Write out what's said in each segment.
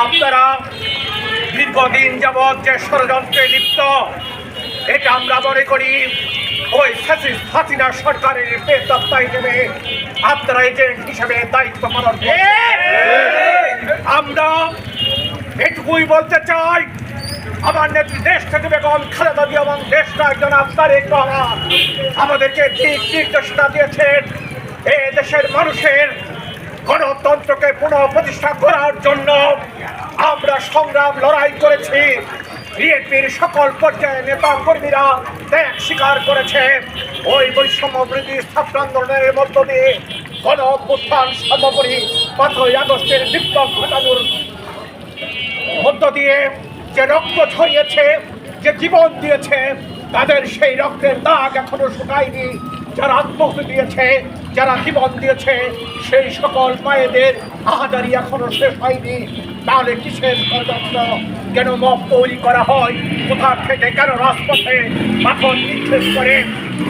আপনারা দীর্ঘদিন যাবৎ যে ষড়যন্ত্রে লিপ্ত, এটা আমরা মনে করি ওই হাসিনা সরকারের বেতত্তায় দেবে আপনারা এজেন্ট হিসেবে দায়িত্ব পালন। আমরা এটুকুই বলতে চাই, আমার নেত্রী দেশ থেকে বেগম খালেদা জিয়া এবং দেশ নায়ক জনাব তারেক আমাদেরকে দিক নির্দেশনা দিয়েছেন, এ দেশের মানুষের গণতন্ত্রকে পুনঃ প্রতিষ্ঠা করার জন্য আমরা সংগ্রাম লড়াই করেছি। বিএনপির সকল পর্যায়ে নেতা কর্মীরা ত্যাগ স্বীকার করেছে। ওই বৈষম্য বৃদ্ধি স্থাপন আন্দোলনের মধ্য দিয়ে গণ অভ্যুত্থান সর্বোপরি পাঁচই আগস্টের বিপ্লব ঘটানোর মধ্য দিয়ে যে রক্ত ছড়িয়েছে, যে জীবন দিয়েছে তাদের সেই রক্তের দাগ এখনও শুকায়নি। যারা আত্মহত্যা দিয়েছে, যারা জীবন দিয়েছে, সেই সকল মায়েদের আহাদারি এখনও শেষ হয়নি। তাহলে কিসের ষড়যন্ত্র? কেন মব তৈরি করা হয়? কোথা থেকে কেন রাজপথে পাথর নিক্ষেপ করে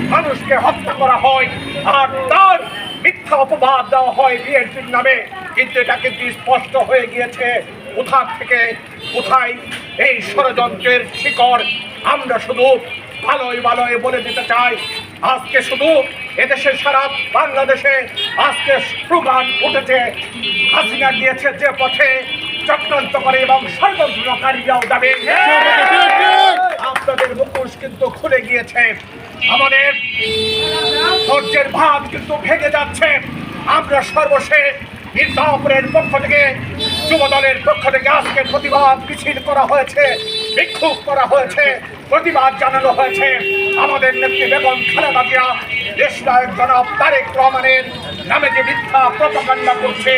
মানুষকে হত্যা করা হয়? আর তার মিথ্যা অপবাদ দেওয়া হয় বিএনপির নামে। কিন্তু এটা কিন্তু স্পষ্ট হয়ে গিয়েছে। কোথা থেকে, কোথায় এই ষড়যন্ত্রের শিকড়? আমরা শুধু ভালোই ভালোই বলে দিতে চাই। আজকে শুধু এদেশের সারা বাংলাদেশে আজকে স্লোগান উঠেছে। হাসিনা দিয়েছে যে পথে, চক্রান্ত করে এবং ষড়যন্ত্রকারীরাও যাবে আপনাদের মুখোশ কিন্তু খুলে গিয়েছে। আমাদের ধৈর্যের ভাব কিন্তু ভেঙে যাচ্ছে। আমরা সর্বশেষ মির্জাপুরের পক্ষ থেকে যুব দলের পক্ষ থেকে আজকে প্রতিবাদ মিছিল করা হয়েছে, বিক্ষোভ করা হয়েছে। প্রতিবাদ জানানো হয়েছে। আমাদের নেত্রী বেগম খালেদা জিয়া দেশ নায়ক জনাব তারেক রহমানের নামে যে মিথ্যা প্রপাগান্ডা করছে,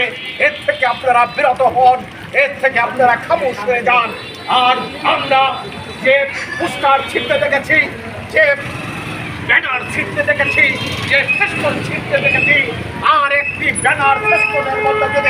এর থেকে আপনারা বিরত হন, এর থেকে আপনারা খামোশ হয়ে যান। আর আমরা যে পুস্কার ছিটতে দেখেছি, যে ব্যানার ছিটতে দেখেছি, যে ফেস্টন ছিটতে দেখেছি, আর একটি ব্যানার ফেস্টনের